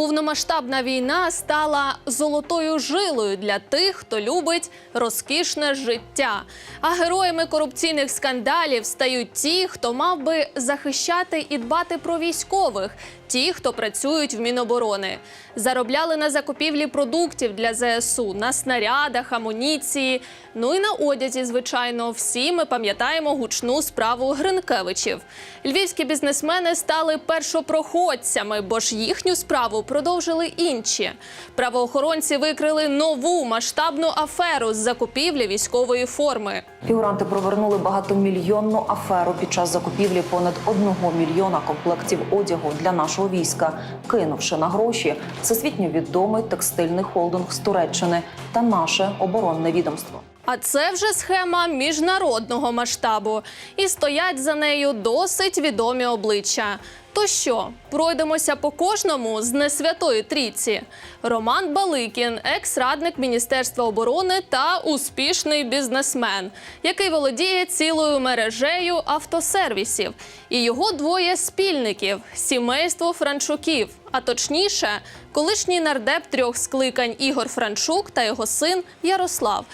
Повномасштабна війна стала золотою жилою для тих, хто любить розкішне життя. А героями корупційних скандалів стають ті, хто мав би захищати і дбати про військових, ті, хто працюють в Міноборони, заробляли на закупівлі продуктів для ЗСУ, на снарядах, амуніції. Ну і на одязі, звичайно, всі ми пам'ятаємо гучну справу Гринкевичів. Львівські бізнесмени стали першопроходцями, бо ж їхню справу продовжили інші. Правоохоронці викрили нову масштабну аферу з закупівлі військової форми. Фігуранти провернули багатомільйонну аферу під час закупівлі понад одного мільйона комплектів одягу для нашого війська, кинувши на гроші всесвітньо відомий текстильний холдинг з Туреччини та наше оборонне відомство. А це вже схема міжнародного масштабу, і стоять за нею досить відомі обличчя. То що, пройдемося по кожному з несвятої трійці. Роман Баликін, екс-радник Міністерства оборони та успішний бізнесмен, який володіє цілою мережею автосервісів, і його двоє спільників сімейство Франчуків. А точніше, колишній нардеп трьох скликань Ігор Франчук та його син Ярослав.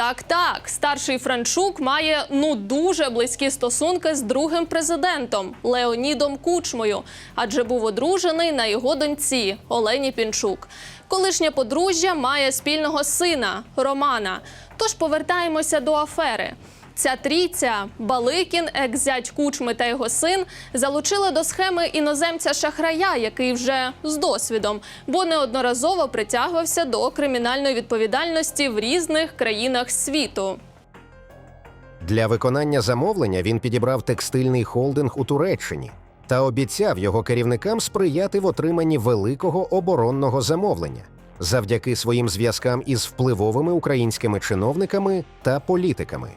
Так, так, старший Франчук має ну дуже близькі стосунки з другим президентом Леонідом Кучмою, адже був одружений на його доньці Олені Пінчук. Колишнє подружжя має спільного сина Романа. Тож повертаємося до афери. Ця трійця Баликін, екс-зять Кучми та його син залучили до схеми іноземця шахрая, який вже з досвідом, бо неодноразово притягувався до кримінальної відповідальності в різних країнах світу. Для виконання замовлення він підібрав текстильний холдинг у Туреччині та обіцяв його керівникам сприяти в отриманні великого оборонного замовлення завдяки своїм зв'язкам із впливовими українськими чиновниками та політиками.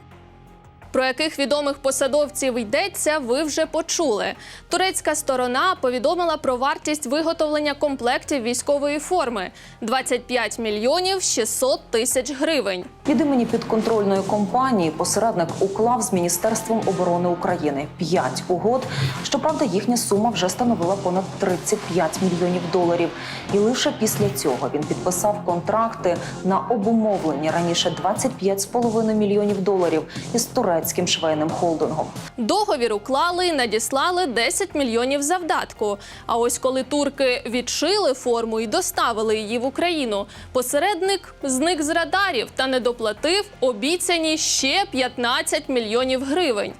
Про яких відомих посадовців йдеться, ви вже почули. Турецька сторона повідомила про вартість виготовлення комплектів військової форми 25 мільйонів 600 тисяч гривень. Від імені підконтрольної компанії посередник уклав з Міністерством оборони України п'ять угод. Щоправда, їхня сума вже становила понад 35 мільйонів доларів. І лише після цього він підписав контракти на обумовлені раніше 25,5 мільйонів доларів із турецьким швейним холдингом. Договір уклали і надіслали 10 мільйонів завдатку. А ось коли турки відшили форму і доставили її в Україну, посередник зник з радарів та не доплатив обіцяні ще 15 мільйонів гривень.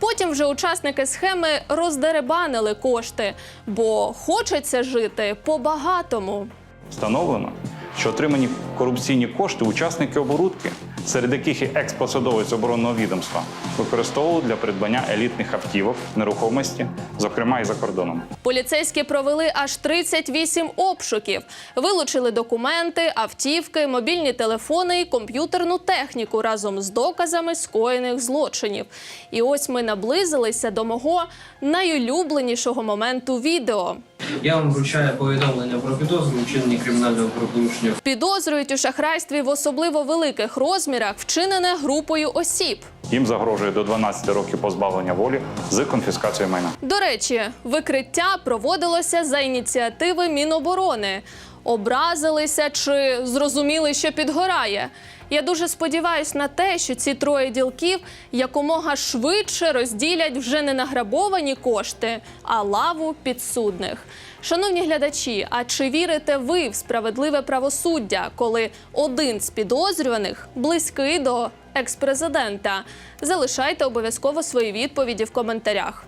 Потім вже учасники схеми роздеребанили кошти, бо хочеться жити по-багатому. Встановлено, що отримані корупційні кошти учасники оборудки, серед яких і екс-посадовець оборонного відомства, використовували для придбання елітних автівок, нерухомості, зокрема і за кордоном. Поліцейські провели аж 38 обшуків, вилучили документи, автівки, мобільні телефони і комп'ютерну техніку разом з доказами скоєних злочинів. І ось ми наблизилися до мого найулюбленішого моменту відео. Я вам вручаю повідомлення про підозру вчинення кримінального правопорушення Підозрюють у шахрайстві в особливо великих розмірах, вчинене групою осіб. Їм загрожує до 12 років позбавлення волі з конфіскацією майна. До речі, викриття проводилося за ініціативи Міноборони. Образилися чи зрозуміли, що підгорає. Я дуже сподіваюся на те, що ці троє ділків якомога швидше розділять вже не награбовані кошти, а лаву підсудних. Шановні глядачі, а чи вірите ви в справедливе правосуддя, коли один з підозрюваних близький до експрезидента? Залишайте обов'язково свої відповіді в коментарях.